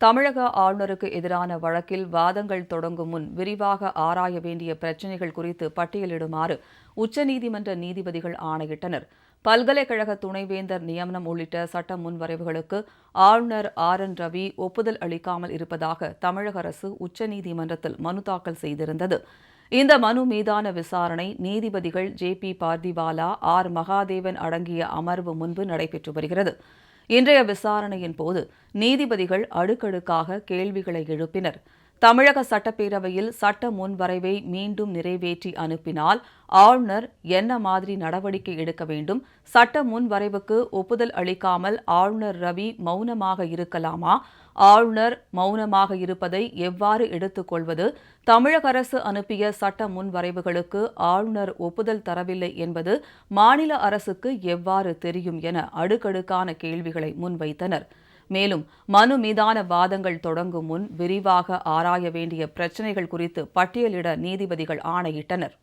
தமிழக ஆளுநருக்கு எதிரான வழக்கில் வாதங்கள் தொடங்கும் முன் விரிவாக ஆராய வேண்டிய பிரச்சினைகள் குறித்து பட்டியலிடுமாறு உச்சநீதிமன்ற நீதிபதிகள் ஆணையிட்டனர். பல்கலைக்கழக துணைவேந்தர் நியமனம் உள்ளிட்ட சட்ட முன்வரைவுகளுக்கு ஆளுநர் ஆர் என் ரவி ஒப்புதல் அளிக்காமல் இருப்பதாக தமிழக அரசு உச்சநீதிமன்றத்தில் மனு தாக்கல் செய்திருந்தது. இந்த மனு மீதான விசாரணை நீதிபதிகள் J B Pardiwala R Mahadevan அடங்கிய அமர்வு முன்பு நடைபெற்று வருகிறது. இன்றைய விசாரணையின் போது நீதிபதிகள் அடுக்கடுக்காக கேள்விகளை எழுப்பினர். தமிழக சட்டப்பேரவையில் சட்ட முன்வரைவை மீண்டும் நிறைவேற்றி அனுப்பினால் ஆளுநர் என்ன மாதிரி நடவடிக்கை எடுக்க வேண்டும்? சட்ட முன்வரைவுக்கு ஒப்புதல் அளிக்காமல் ஆளுநர் ரவி மௌனமாக இருக்கலாமா? ஆளுநர் மௌனமாக இருப்பதை எவ்வாறு எடுத்துக்கொள்வது தமிழக அரசு அனுப்பிய சட்ட முன்வரைவுகளுக்கு ஆளுநர் ஒப்புதல் தரவில்லை என்பது மாநில அரசுக்கு எவ்வாறு தெரியும் என அடுக்கடுக்கான கேள்விகளை முன்வைத்தனர். மேலும் மனு மீதான வாதங்கள் தொடங்கும் முன் விரிவாக ஆராய வேண்டிய பிரச்சினைகள் குறித்து பட்டியலிட நீதிபதிகள் ஆணையிட்டனர்.